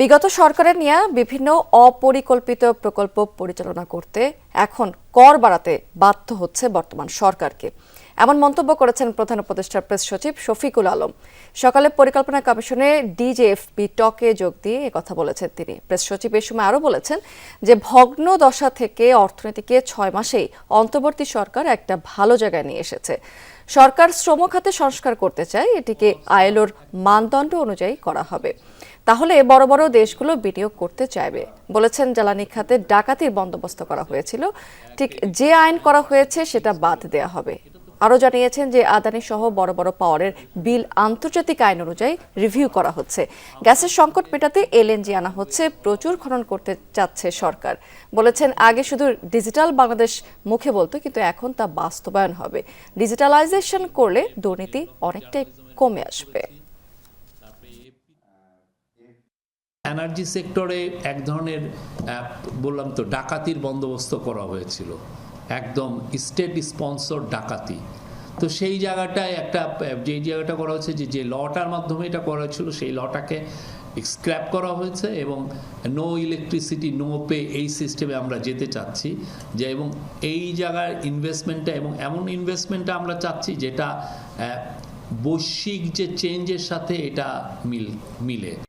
বিগত সরকারের নেওয়া বিভিন্ন অপরিকল্পিত প্রকল্প পরিচালনা করতে এখন কর বাড়াতে বাধ্য হচ্ছে বর্তমান সরকারকে। এমন মন্তব্য করেছেন প্রধান উপদেষ্টা প্রেস সচিব শফিকুল আলম। সকালে পরিকল্পনা কমিশনে ডিজেএফপি টকে যোগ দিয়ে কথা বলেছেন তিনি। প্রেস সচিব এ সময় আরও বলেছেন যে, ভগ্ন দশা থেকে অর্থনীতিকে ছয় মাসেই অন্তর্বর্তী সরকার একটা ভালো জায়গায় নিয়ে এসেছে। সরকার শ্রম খাতে সংস্কার করতে চায়, এটিকে আইএলওর মানদণ্ড অনুযায়ী করা হবে। তাহলে বড় বড় দেশগুলো বিনিয়োগ করতে চাইবে, বলেছেন জ্বালানি খাতে ডাকাতির বন্দোবস্ত করা হয়েছিল। ঠিক যে আইন করা হয়েছে সেটা বাদ দেয়া হবে। আরও জানিয়েছেন যে আদানি সহ বড় বড় পাওয়ারের বিল আন্তর্জাতিক আইন অনুযায়ী রিভিউ করা হচ্ছে। গ্যাসের সংকট মেটাতে এলএনজি আনা হচ্ছে, প্রচুর খনন করতে চাচ্ছে সরকার। বলেছেন, আগে শুধু ডিজিটাল বাংলাদেশ মুখে বলতো, কিন্তু এখন তা বাস্তবায়ন হবে। ডিজিটালাইজেশন করলে দুর্নীতি অনেকটাই কমে আসবে। এনার্জি সেক্টরে এক ধরনের বললাম তো, ডাকাতির বন্দোবস্ত করা হয়েছিল। একদম স্টেট স্পন্সর ডাকাতি। তো সেই জায়গাটায় একটা, যে জায়গাটা করা হয়েছে, যে যে লটার মাধ্যমে এটা করা হয়েছিল, সেই লটাকে স্ক্র্যাপ করা হয়েছে এবং নো ইলেকট্রিসিটি নো পে এই সিস্টেমে আমরা যেতে চাচ্ছি। যে, এবং এই জায়গার ইনভেস্টমেন্টটা এবং এমন ইনভেস্টমেন্টটা আমরা চাচ্ছি যেটা বৈশ্বিক যে চেঞ্জের সাথে এটা মিল, মিলে।